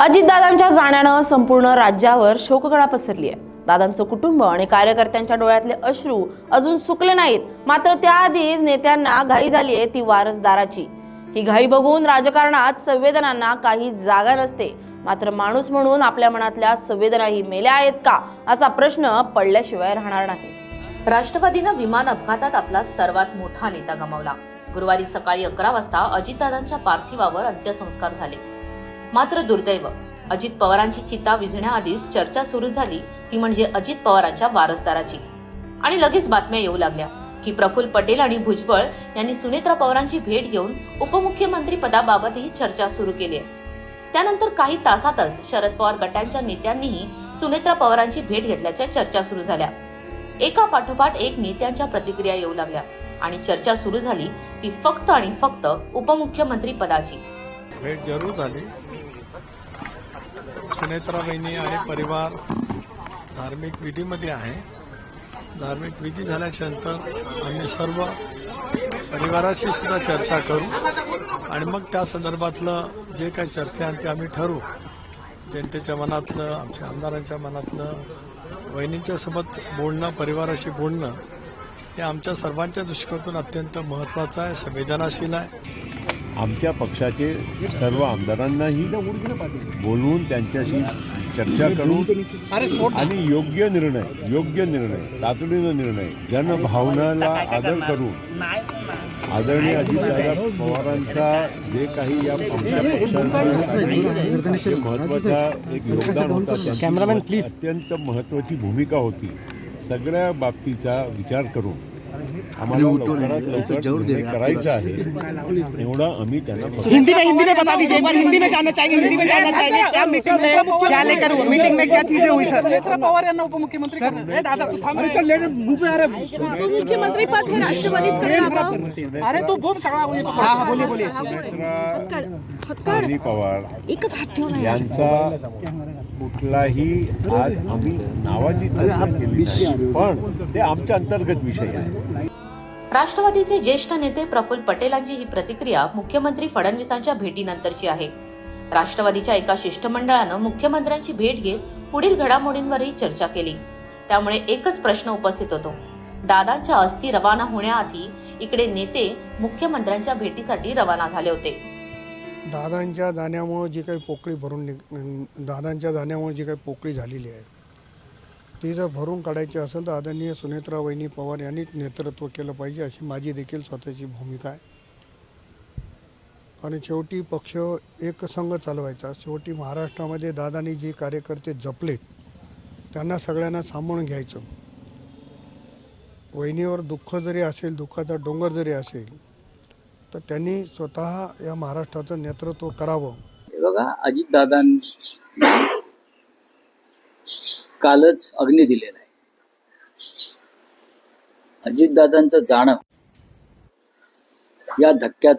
अजितदादांच्या जाण्यानं संपूर्ण राज्यावर शोककळा पसरली आहे दादांचं कुटुंब आणि कार्यकर्त्यांच्या डोळ्यातले अश्रू अजून सुकले नाहीत. मात्र त्याआधीच नेत्यांना घाई झाली आहे ती वारसदाराची. ही घाई बघून राजकारणात संवेदनांना काही जागा नसते. मात्र माणूस म्हणून आपल्या मनातल्या संवेदनाही मेल्या आहेत का असा प्रश्न पडल्याशिवाय राहणार नाही. राष्ट्रवादीनं विमान अपघातात आपला सर्वात मोठा नेता गमावला. गुरुवारी सकाळी अकरा वाजता अजितदादांच्या पार्थिवावर अंत्यसंस्कार झाले. मात्र दुर्दैव. अजित पवारांची चिता विझण्याआधीच चर्चा सुरू झाली ती म्हणजे अजित पवारांच्या वारसदाराची. आणि लगेच बातम्या येऊ लागल्या की प्रफुल पटेल आणि भुजबळ यांनी सुनेत्रा पवारांची भेट घेऊन उपमुख्यमंत्री पदाबाबतही चर्चा सुरू केली आहे. त्यानंतर काही तासातच शरद पवार गटांच्या नेत्यांनीही सुनेत्रा पवारांची भेट घेतल्याच्या चर्चा सुरू झाल्या. एका पाठोपाठ एक नेत्यांच्या प्रतिक्रिया येऊ लागल्या आणि चर्चा सुरू झाली ती फक्त आणि फक्त उपमुख्यमंत्री पदाची भेट जरूर झाली. सुनेत्रा बहिणी आणि परिवार धार्मिक विधीमध्ये आहे. धार्मिक विधी झाल्याच्यानंतर आम्ही सर्व परिवाराशी सुद्धा चर्चा करू आणि मग त्या संदर्भातलं जे काही चर्चा आहे ते आम्ही ठरवू जनतेच्या मनातलं आमच्या आमदारांच्या मनातलं वहिनींच्या सोबत बोलणं परिवाराशी बोलणं हे आमच्या सर्वांच्या दृष्टिकोनातून अत्यंत महत्त्वाचं आहे संवेदनाशील आहे. आमच्या पक्षाचे सर्व आमदारांनाही बोलवून त्यांच्याशी चर्चा करून आणि योग्य निर्णय योग्य निर्णय तातडीनं निर्णय जनभावनाला आदर करून आदरणीय अजितदादा पवारांचा जे काही या आमच्या पक्षाचा महत्त्वाचा एक योगदान होता त्यांची अत्यंत महत्वाची भूमिका होती सगळ्या बाबतीचा विचार करून आम्हाला लवकरात लवकर निर्णय करायचा आहे एवढा आम्ही त्यांना हिंदी में हिंदी में बता दीजिए एक बार हिंदी में जानना चाहेंगे हिंदी में जानना चाहेंगे क्या मीटिंग में क्या लेकर हुआ मीटिंग में क्या चीजें हुई सर नेत्रा पवार यांना उपमुख्यमंत्री करणार ए, दादा तू थांब रे. उपमुख्यमंत्री पद हे राष्ट्रवादीच करावं अरे तू बोल सगळा. हाँ हाँ पवार एकच हात ठेवला यांचा कुठलाही आज आम्ही नावाची चर्चा केली नाही पण ते आमच्या अंतर्गत विषय आहे राष्ट्रवादीचे ज्येष्ठ नेते प्रफुल्ल पटेलांची ही प्रतिक्रिया मुख्यमंत्री फडणवीसांच्या भेटीनंतरची आहे. राष्ट्रवादीच्या एका शिष्टमंडळानं मुख्यमंत्र्यांची भेट घेत पुढील घडामोडींवरही चर्चा केली. त्यामुळे एकच प्रश्न उपस्थित होतो. दादांच्या अस्थी रवाना होण्याआधी इकडे नेते मुख्यमंत्र्यांच्या भेटीसाठी रवाना झाले होते. दादांच्या जाण्यामुळं जी काही पोकळी भरून निघ दादांच्या जाण्यामुळे जी काही पोकळी झालेली आहे ती जर भरून काढायची असेल तर आदरणीय सुनेत्रा वहिनी पवार यांनीच नेतृत्व केलं पाहिजे अशी माझी देखील स्वतःची भूमिका आहे. आणि शेवटी पक्ष एकसंघ चालवायचा. शेवटी महाराष्ट्रामध्ये दादांनी जे कार्यकर्ते जपलेत त्यांना सगळ्यांना सांभाळून घ्यायचं. वहिनीवर दुःख जरी असेल दुःखाचा डोंगर जरी असेल तर त्यांनी स्वतः या महाराष्ट्राचं नेतृत्व करावं. बघा अजितदादांनी कालच अग्नी दिलेला आहे. अजितदादांचं जाणं या धक्क्यात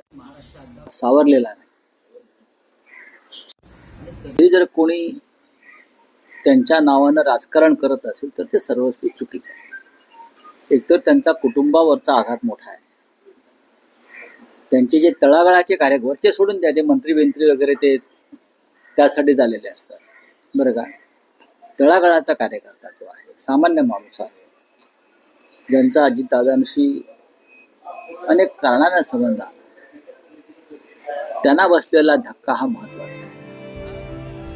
सावरलेला नाही. जर कोणी त्यांच्या नावानं राजकारण करत असेल तर ते सर्वस्वी चुकीचं आहे. एकतर त्यांचा कुटुंबावरचा आघात मोठा आहे. त्यांचे जे तळागाळाचे कार्यकर्ते ते सोडून द्या ते मंत्री बिंत्री वगैरे ते त्यासाठी झालेले असतात. बरं का? तळागाळाचा कार्यकर्ता तो आहे. सामान्य माणूस आहे. ज्यांचा अजितदादांशी अनेक कारणाने संबंध आला त्यांना बसलेला धक्का हा महत्त्वाचा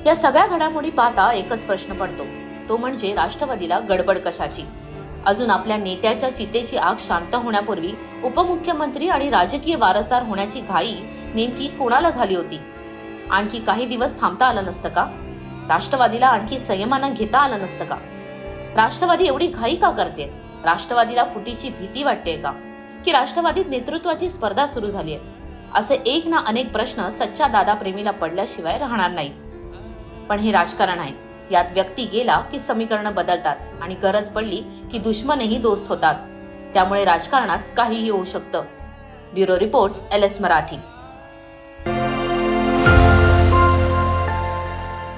या सगळ्या घडामोडी पाहता एकच प्रश्न पडतो. तो म्हणजे राष्ट्रवादीला गडबड कशाची? अजून आपल्या नेत्याच्या चितेची आग शांत होण्यापूर्वी उपमुख्यमंत्री आणि राजकीय वारसदार होण्याची घाई नेमकी कोणाला झाली होती? आणखी काही दिवस थांबता आलं नसतं का? राष्ट्रवादीला आणखी संयमानं घेता आलं नसतं का? राष्ट्रवादी एवढी घाई का करते? राष्ट्रवादीला फुटीची भीती वाटते का? की राष्ट्रवादीत नेतृत्वाची स्पर्धा सुरू झाली आहे? असे एक ना अनेक प्रश्न सच्चा दादा प्रेमीला पडल्याशिवाय राहणार नाही. पण हे राजकारण आहे. यात व्यक्ती गेला की समीकरणं बदलतात आणि गरज पडली की दुश्मनही दोस्त होतात. त्यामुळे राजकारणात काहीही होऊ शकतं. Bureau report L S Marathi.